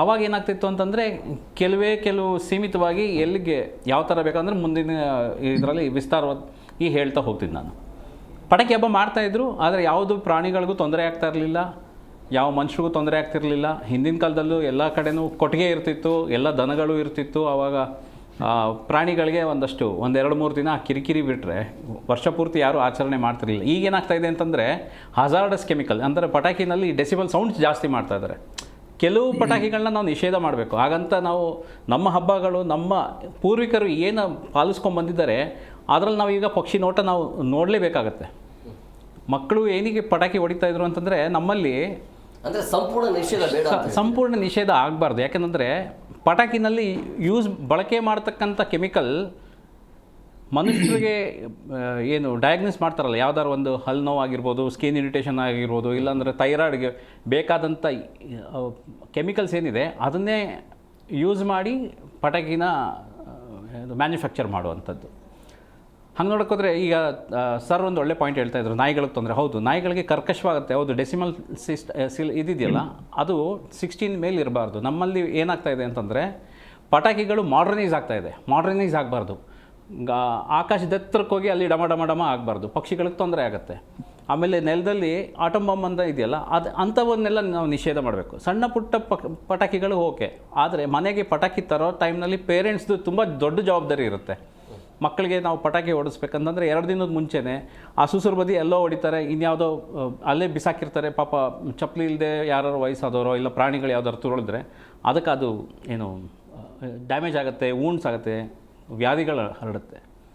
ಆವಾಗ ಏನಾಗ್ತಿತ್ತು ಅಂತಂದರೆ ಕೆಲವೇ ಕೆಲವು ಸೀಮಿತವಾಗಿ ಎಲ್ಲಿಗೆ ಯಾವ ಥರ ಬೇಕಂದ್ರೆ ಮುಂದಿನ ಇದರಲ್ಲಿ ವಿಸ್ತಾರವಾಗಿ ಹೇಳ್ತಾ ಹೋಗ್ತಿದ್ದೆ ನಾನು. ಪಟಾಕಿ ಹಬ್ಬ ಮಾಡ್ತಾಯಿದ್ರು ಆದರೆ ಯಾವುದು ಪ್ರಾಣಿಗಳಿಗೂ ತೊಂದರೆ ಆಗ್ತಾ ಇರಲಿಲ್ಲ, ಯಾವ ಮನುಷ್ಯರಿಗೂ ತೊಂದರೆ ಆಗ್ತಿರಲಿಲ್ಲ ಹಿಂದಿನ ಕಾಲದಲ್ಲೂ ಎಲ್ಲ ಕಡೆನೂ ಕೊಟ್ಟಿಗೆ ಇರ್ತಿತ್ತು, ಎಲ್ಲ ದನಗಳು ಇರ್ತಿತ್ತು. ಆವಾಗ ಪ್ರಾಣಿಗಳಿಗೆ ಒಂದಷ್ಟು, ಒಂದೆರಡು ಮೂರು ದಿನ ಕಿರಿಕಿರಿ ಬಿಟ್ಟರೆ ವರ್ಷ ಪೂರ್ತಿ ಯಾರೂ ಆಚರಣೆ ಮಾಡ್ತಿರಲಿಲ್ಲ. ಈಗೇನಾಗ್ತಾ ಇದೆ ಅಂತಂದರೆ ಹಜಾರ್ಡಸ್ ಕೆಮಿಕಲ್ ಅಂದರೆ ಪಟಾಕಿನಲ್ಲಿ ಡೆಸಿಬಲ್ ಸೌಂಡ್ಸ್ ಜಾಸ್ತಿ ಮಾಡ್ತಾ ಇದ್ದಾರೆ ಕೆಲವು ಪಟಾಕಿಗಳನ್ನ ನಾವು ನಿಷೇಧ ಮಾಡಬೇಕು. ಹಾಗಂತ ನಾವು ನಮ್ಮ ಹಬ್ಬಗಳು ನಮ್ಮ ಪೂರ್ವಿಕರು ಏನು ಪಾಲಿಸ್ಕೊಂಡು ಬಂದಿದ್ದಾರೆ ಅದರಲ್ಲಿ ನಾವು ಈಗ ಪಕ್ಷಿ ನೋಟ ನಾವು ನೋಡಲೇಬೇಕಾಗತ್ತೆ. ಮಕ್ಕಳು ಏನಿಗೆ ಪಟಾಕಿ ಹೊಡಿತಾ ಇದ್ರು ಅಂತಂದರೆ ನಮ್ಮಲ್ಲಿ ಅಂದರೆ ಸಂಪೂರ್ಣ ನಿಷೇಧ ಬೇಡ ಸಂಪೂರ್ಣ ನಿಷೇಧ ಆಗಬಾರ್ದು. ಯಾಕೆಂದರೆ ಪಟಾಕಿನಲ್ಲಿ ಯೂಸ್ ಬಳಕೆ ಮಾಡ್ತಕ್ಕಂಥ ಕೆಮಿಕಲ್ ಮನುಷ್ಯರಿಗೆ ಏನು ಡಯಾಗ್ನೋಸ್ ಮಾಡ್ತಾರಲ್ಲ, ಯಾವ್ದಾದ್ರು ಒಂದು ಹಲ್ ನೋವು ಆಗಿರ್ಬೋದು ಸ್ಕಿನ್ ಇರಿಟೇಷನ್ ಆಗಿರ್ಬೋದು, ಇಲ್ಲಾಂದರೆ ಥೈರಾಯ್ಡ್ಗೆ ಬೇಕಾದಂಥ ಕೆಮಿಕಲ್ಸ್ ಏನಿದೆ, ಅದನ್ನೇ ಯೂಸ್ ಮಾಡಿ ಪಟಾಕಿನ ಮ್ಯಾನುಫ್ಯಾಕ್ಚರ್ ಮಾಡುವಂಥದ್ದು. ಹಂಗೆ ನೋಡೋಕ್ಕೋದ್ರೆ ಈಗ ಸರ್ ಒಂದು ಒಳ್ಳೆ ಪಾಯಿಂಟ್ ಹೇಳ್ತಾ ಇದ್ರು, ನಾಯಿಗಳಿಗೆ ತೊಂದರೆ. ಹೌದು, ನಾಯಿಗಳಿಗೆ ಕರ್ಕಶವಾಗುತ್ತೆ. ಹೌದು ಡೆಸಿಮಲ್ ಸಿಸ್ಟ್ ಸಿಲ್ ಇದಿದೆಯಲ್ಲ, ಅದು ಸಿಕ್ಸ್ಟೀನ್ ಮೇಲೆ ಇರಬಾರ್ದು. ನಮ್ಮಲ್ಲಿ ಏನಾಗ್ತಾ ಇದೆ ಅಂತಂದರೆ, ಪಟಾಕಿಗಳು ಮಾಡ್ರನೈಸ್ ಆಗ್ತಾ ಇದೆ. ಮಾಡ್ರನೈಸ್ ಆಗಬಾರ್ದು. ಆಕಾಶದ ಎತ್ತರಕ್ಕೆ ಹೋಗಿ ಅಲ್ಲಿ ಡಮ ಡಮ ಡಮ ಆಗಬಾರ್ದು. ಪಕ್ಷಿಗಳಿಗೆ ತೊಂದರೆ ಆಗುತ್ತೆ. ಆಮೇಲೆ ನೆಲದಲ್ಲಿ ಆಟಮ್ ಬಾಂಬ್ ಅಂತ ಇದೆಯಲ್ಲ, ಅದು ಅಂಥವನ್ನೆಲ್ಲ ನಾವು ನಿಷೇಧ ಮಾಡಬೇಕು. ಸಣ್ಣ ಪುಟ್ಟ ಪಕ್, ಪಟಾಕಿಗಳು ಓಕೆ. ಆದರೆ ಮನೆಗೆ ಪಟಾಕಿ ತರೋ ಟೈಮ್ನಲ್ಲಿ ಪೇರೆಂಟ್ಸ್ದು ತುಂಬ ದೊಡ್ಡ ಜವಾಬ್ದಾರಿ ಇರುತ್ತೆ. ಮಕ್ಕಳಿಗೆ ನಾವು ಪಟಾಕಿ ಹೊಡಿಸ್ಬೇಕಂತಂದರೆ ಎರಡು ದಿನದ ಮುಂಚೆನೇ ಆ ಸುಸುರು ಬದಿ ಎಲ್ಲೋ ಹೊಡಿತಾರೆ, ಇನ್ಯಾವುದೋ ಅಲ್ಲೇ ಬಿಸಾಕಿರ್ತಾರೆ, ಪಾಪ ಚಪ್ಪಲಿ ಇಲ್ಲದೆ ಯಾರು ವಯಸ್ಸಾದವರೋ ಇಲ್ಲ ಪ್ರಾಣಿಗಳು ಯಾವ್ದಾದ್ರು ತುಳಿದ್ರೆ ಅದಕ್ಕೆ ಅದು ಏನು ಡ್ಯಾಮೇಜ್ ಆಗುತ್ತೆ, ವೂಂಡ್ಸ್ ಆಗುತ್ತೆ. ವ್ಯಾಧಿಗಳು ಹರಡುತ್ತೆ.